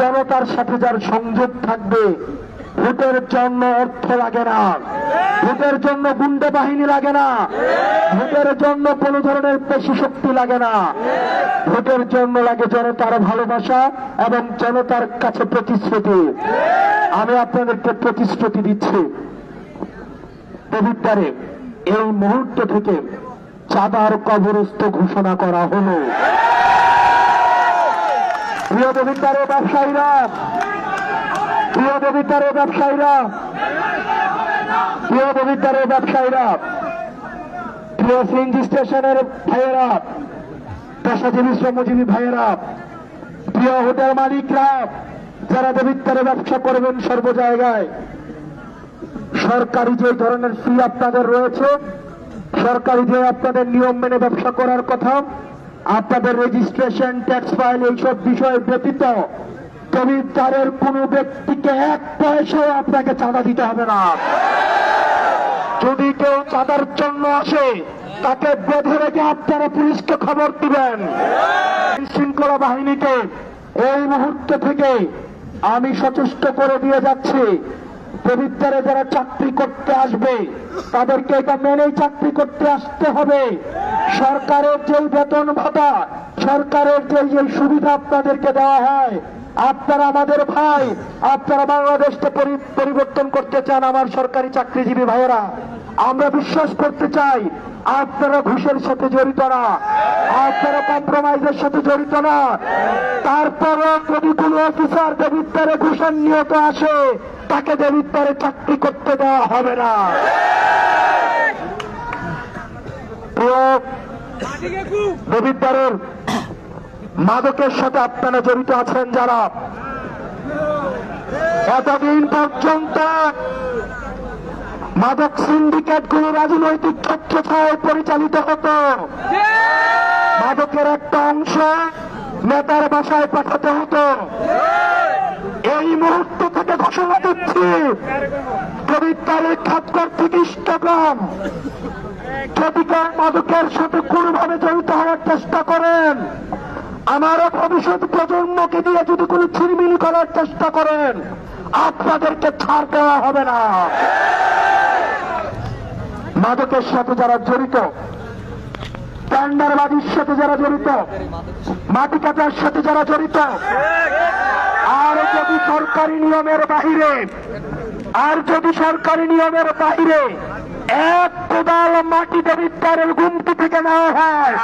জনতার সাথে যার সংযোগ থাকবে, ভোটের জন্য অর্থ লাগে না। ভোটের জন্য গুন্ডে বাহিনী লাগে না। ভোটের জন্য কোন ধরনের পেশি শক্তি লাগে না। ভোটের জন্য লাগে জনতার ভালোবাসা এবং জনতার কাছে প্রতিশ্রুতি। আমি আপনাদেরকে প্রতিশ্রুতি দিচ্ছি। পবিত্রে এই মুহূর্ত থেকে চাঁদার কবরস্থ ঘোষণা করা হলো। দেবিদ্বারের ব্যবসায়ীরা প্রিয় ব্যবসায়ীরা প্রিয় ব্যবসায়ীরা, প্রিয় সিএনজি স্টেশনের ভাইয়েরা, পেশাজীবী, শ্রমজীবী ভাইয়েরা, প্রিয় হোটেল মালিকরা, যারা দেবিদ্বারে ব্যবসা করবেন সর্ব জায়গায়, সরকারি যে ধরনের ফি আপনাদের রয়েছে, সরকারি যে আপনাদের নিয়ম মেনে ব্যবসা করার কথা আপনাদের রেজিস্ট্রেশন ট্যাক্স ফাইল এইসব বিষয় ব্যতীত জমিদারের কোন ব্যক্তিকে এক পয়সাও আপনাকে চাঁদা দিতে হবে না। যদি কেউ চাঁদার জন্য আসে, তাকে বেঁধে রেখে আপনারা পুলিশকে খবর দিবেন। শৃঙ্খলা বাহিনীকে এই মুহূর্ত থেকে আমি সচেষ্ট করে দিয়ে যাচ্ছি। পবিত্রে যারা চাকরি করতে আসবে, তাদেরকে এটা মেনেই চাকরি করতে আসতে হবে। সরকারের যেই বেতন ভাতা, সরকারের যে যে সুবিধা আপনাদেরকে দেওয়া হয়, আপনারা আমাদের ভাই, আপনারা বাংলাদেশকে পরিবর্তন করতে চান আমার সরকারি চাকরিজীবী ভাইয়েরা, আমরা বিশ্বাস করতে চাই, আপনারা ঘুষের সাথে জড়িত না, আপনারা কম্প্রোমাইজের সাথে জড়িত না। তারপরও যদি কোনো অফিসার দেবিত্তারে ঘুষের নিয়ত আসে, তাকে দেবিত্তারে চাকরি করতে দেওয়া হবে না। প্রিয় দেবিদ্বারের মাদকের সাথে আপনারা জড়িত আছেন যারা। এতদিন পর্যন্ত মাদক সিন্ডিকেটগুলো রাজনৈতিক ছত্রছায় পরিচালিত হতো। মাদকের একটা অংশ নেতার বাসায় পাঠাতে হতো। এই মুহূর্ত থেকে ঘোষণা দিচ্ছি পবিত্রের খাতকর থেকে কেউ মাদকের সাথে কোনোভাবে জড়িত হওয়ার চেষ্টা করেন। আমারও ভবিষ্যৎ প্রজন্মকে দিয়ে যদি কোনো ছিলমিল করার চেষ্টা করেন, আপনাদেরকে ছাড় দেওয়া হবে না। মাদকের সাথে যারা জড়িত, টেন্ডারবাজির সাথে যারা জড়িত মাটি কাটার সাথে যারা জড়িত, আর যদি সরকারি নিয়মের বাহিরে, আর যদি সরকারি নিয়মের বাহিরে এক কোদাল মাটি দেবিদ্বারের গুমটি থেকে নেওয়া হয়।